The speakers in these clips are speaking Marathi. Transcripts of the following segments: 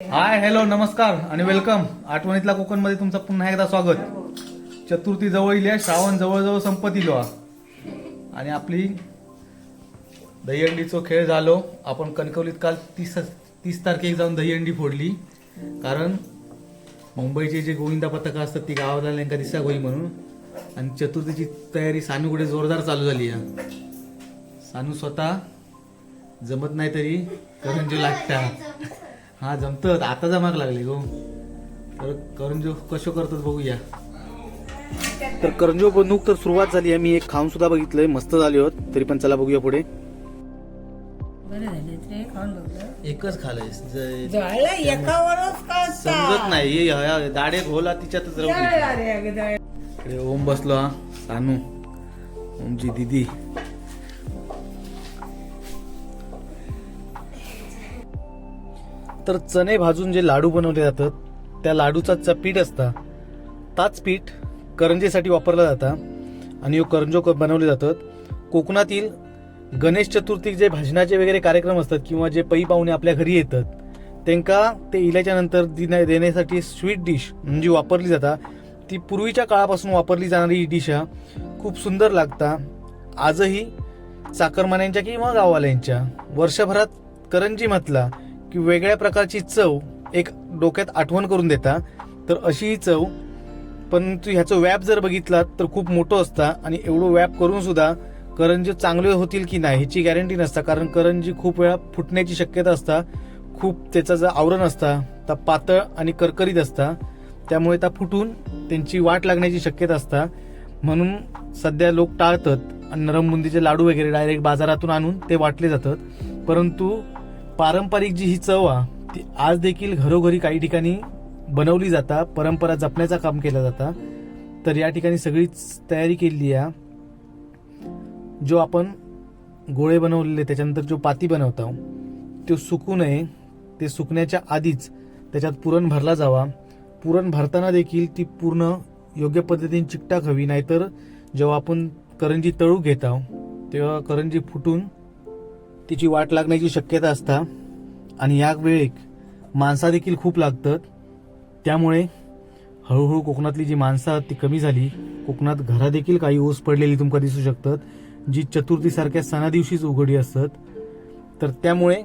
हाय हॅलो नमस्कार आणि वेलकम आठवणीतला कोकणमध्ये तुमचं पुन्हा एकदा स्वागत. चतुर्थी जवळ येईल आहे, श्रावण जवळजवळ संपत येईल हा. आणि आपली दहीहंडीचो खेळ झालो. आपण कणकवलीत काल तीस तीस तारखेक जाऊन दहीहंडी फोडली. कारण मुंबईचे जे गोविंदा पथकं असतात ती गावाला नेमका दिसा गोई म्हणून. आणि चतुर्थीची तयारी सानूकडे जोरदार चालू झाली आहे. सानू स्वतः जमत नाही तरी करंजी लागता हा जमत. आता जमाक लागले गो. तर करंजो कशो करतात बघूया. तर करंजो बनवूक तर सुरुवात झाली आहे. मी एक खाऊन सुद्धा बघितलंय. मस्त झाले होत. तरी पण चला बघूया पुढे. एकच खालंय जळलं. एकावरच का समजत नाही. दाडे घोला तिच्यातच राहू इकडे ओम बसलो हा. सानू. ओमची दिदी. तर चणे भाजून जे लाडू बनवले जातात त्या लाडूचा पीठ असता ताच पीठ करंजेसाठी वापरला जाता आणि करंजो क- बनवले जातात. कोकणातील गणेश चतुर्थीक जे भजनाचे वगैरे कार्यक्रम असतात किंवा जे पै पाहुणे आपल्या घरी येतात त्यांका ते इल्याच्या नंतर दिना- देण्यासाठी स्वीट डिश म्हणजे वापरली जाता ती पूर्वीच्या काळापासून वापरली जाणारी ही डिश हा खूप सुंदर लागता. आजही चाकरमान्यांच्या किंवा गाववाल्यांच्या वर्षभरात करंजी म्हटला की वेगळ्या प्रकारची चव एक डोक्यात आठवण करून देता तर अशी ही चव. तू ह्याचं व्याप जर बघितला तर खूप मोठं असता आणि एवढं व्याप करून सुद्धा करंजी चांगले होतील की नाही ह्याची गॅरंटी नसता. कारण करंजी खूप वेळा फुटण्याची शक्यता असता खूप त्याचा जर आवरण असता ता पातळ आणि करकरीत असता. त्यामुळे त्या फुटून त्यांची वाट लागण्याची शक्यता असता. म्हणून सध्या लोक टाळतात आणि नरम बुंदीचे लाडू वगैरे डायरेक्ट बाजारातून आणून ते वाटले जातात. परंतु पारंपरिक जी ही चव आ ती आज देखील घरोघरी काही ठिकाणी बनवली जाता परंपरा जपण्याचा काम केला जाता. तर या ठिकाणी सगळीच तयारी केलेली आहे जो आपण गोळे बनवलेले त्याच्यानंतर जो पाती बनवता तो सुकू नये. ते सुकण्याच्या आधीच त्याच्यात पुरण भरला जावा. पुरण भरताना देखील ती पूर्ण योग्य पद्धतीने चिकटाक हवी. नाहीतर जेव्हा आपण करंजी तळू घेत आहोत तेव्हा करंजी फुटून तिची वाट लागण्याची शक्यता असता आणि या वेळेक माणसा देखील खूप लागतात. त्यामुळे हळूहळू कोकणातली जी माणसं आहेत ती कमी झाली. कोकणात घरा देखील काही ओस पडलेली तुमका दिसू शकतात. जी चतुर्थीसारख्या सणा दिवशीच उघडी असतात. तर त्यामुळे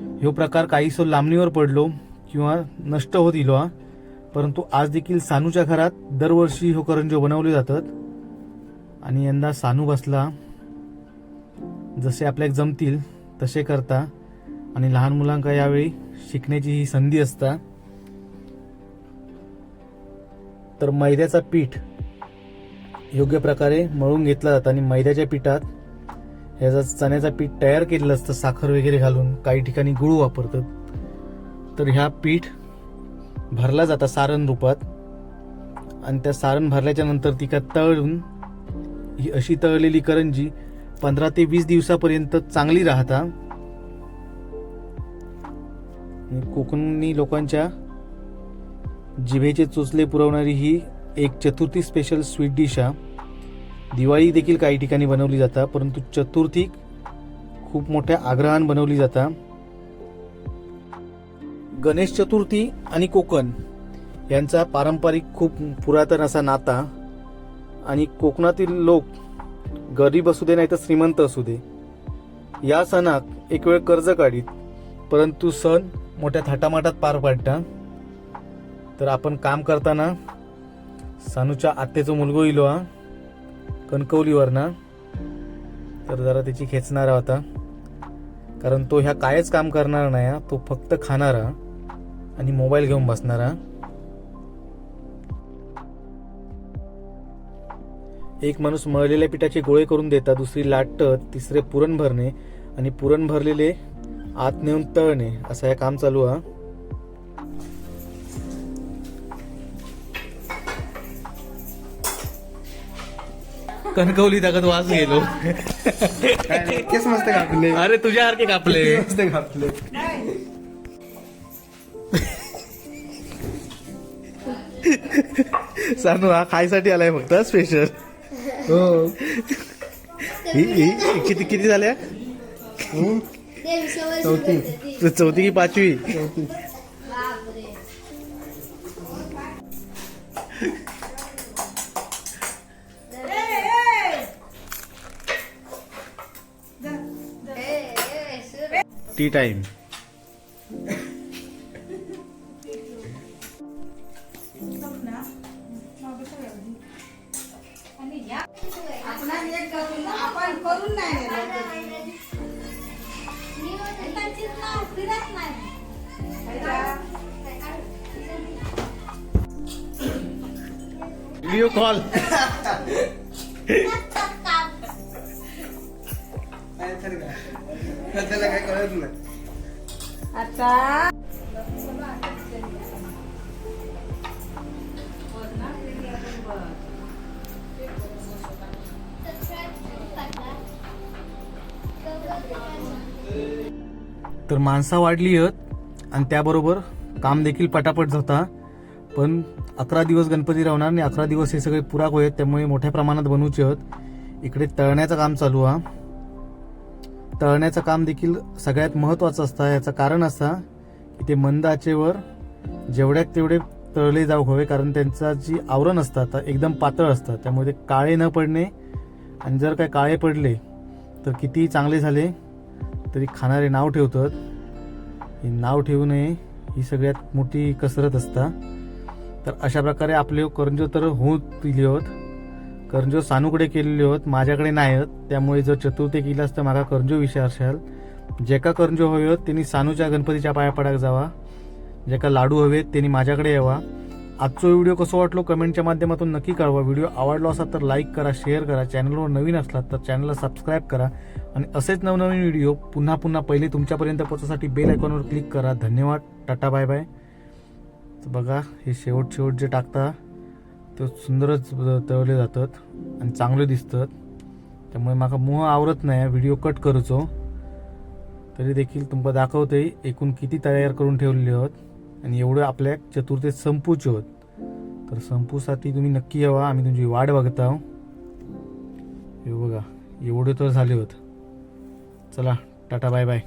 ह्यो प्रकार काहीसो लांबणीवर पडलो किंवा नष्ट होत इलो हा. परंतु आज देखील सानूच्या घरात दरवर्षी हो करंजो बनवले जातात. आणि यंदा सानू बसला. जसे आपल्याक जमतील तसे करता. आणि लहान मुलांका यावेळी शिकण्याची ही संधी असता. तर मैद्याचा पीठ योग्य प्रकारे मळून घेतला जातं आणि मैद्याच्या पिठात ह्याचा चण्याचं पीठ तयार केलेलं असतं साखर वगैरे घालून काही ठिकाणी गुळ वापरतात. तर ह्या पीठ भरला जातं सारण रूपात. आणि त्या सारण भरल्याच्या नंतर ती का तळून ही अशी तळलेली करंजी पंधरा ते वीस दिवसापर्यंत चांगली राहता. कोकणी लोकांच्या जिभेचे चोचले पुरवणारी ही एक चतुर्थी स्पेशल स्वीट डिश हा. दिवाळी देखील काही ठिकाणी बनवली जाता परंतु चतुर्थी खूप मोठ्या आग्रहान बनवली जाता. गणेश चतुर्थी आणि कोकण यांचा पारंपरिक खूप पुरातन असा नाता. आणि कोकणातील लोक गरीब असू दे नाही तर श्रीमंत असू दे. या सणाक एक वेळ कर्ज काढीत परंतु सण मोठ्या थाटामाटात पार पाडता. तर आपण काम करताना सानूच्या आत्तेचो मुलगो इलो हा. कणकवलीवर ना तर जरा त्याची खेचणारा होता कारण तो ह्या कायच काम करणार नाही हा. तो फक्त खाणारा आणि मोबाईल घेऊन बसणारा एक माणूस मळलेल्या पिठाचे गोळे करून देता दुसरी लाटत तिसरे पुरण भरणे आणि पुरण भरलेले आत नेऊन तळणे. असं हे काम चालू हा. कणकवली तगत वाज गेलो. केस मस्त कापले. अरे तुझ्यासारखे कापले. मस्त कापले. सानू हा खायसाठी आलाय फक्त स्पेशल हो. किती किती झाल्या? चौथी. चौथी की पाचवी? चौथी. Tea time. आपण करून नाही व्हिडिओ कॉल काय तर काय त्याला काय कळत नाही. आता तर माणसा वाढली आहेत आणि त्याबरोबर काम देखील पटापट होता पण अकरा दिवस गणपती राहणार आणि अकरा दिवस हे सगळे पुराक आहेत त्यामुळे मोठ्या प्रमाणात बनवूचे आहेत. इकडे तळण्याचं काम चालू आहे तळण्याचं काम देखील सगळ्यात महत्वाचं असतं याचं कारण असतं की ते मंद आचेवर जेवढ्यात तेवढे तळले जाऊ हवे कारण त्यांचा जी आवरण असतं एकदम पातळ असतं त्यामुळे ते काळे न पडणे. आणि जर काय काळे पडले तर कितीही चांगले झाले तरी खाणारे नाव ठेवतात. हे नाव ठेवू नये ही सगळ्यात मोठी कसरत असता. तर अशा प्रकारे आपले करंजो तर होत दिले होत. करंजो सानूकडे केलेले होत माझ्याकडे नाही आहेत त्यामुळे जर चतुर्थी केलास तर मागा करंजो विचारशाल ज्याका करंजो हवे होत त्यांनी सानूच्या गणपतीच्या पाया पडाक जावा ज्याका लाडू हवेत त्यांनी माझ्याकडे यावा. आजचा व्हिडिओ कसं वाटलो कमेंटच्या माध्यमातून नक्की कळवा. व्हिडिओ आवडला असा तर लाईक करा शेअर करा. चॅनलवर नवीन असलात तर चॅनलला सबस्क्राईब करा. आणि असेच नवनवीन व्हिडिओ पुन्हा पुन्हा पहिले तुमच्यापर्यंत पोहोचण्यासाठी बेल आयकॉनवर क्लिक करा. धन्यवाद. टाटा बाय बाय बघा हे शेवट शेवट जे टाकता ते सुंदरच तळले जातात आणि चांगले दिसतात. त्यामुळे माका मोह आवरत नाही. व्हिडिओ कट करूचो. तरी देखील तुमका दाखवते एकूण किती तयार करून ठेवलेले आहोत. आणि एवढं आपल्या चतुर्थीत संपूचे होत तर संपूसाठी तुम्ही नक्की यावा आम्ही तुमची वाट बघत आहो हे बघा एवढे तर झाले होत. चला टाटा बाय बाय.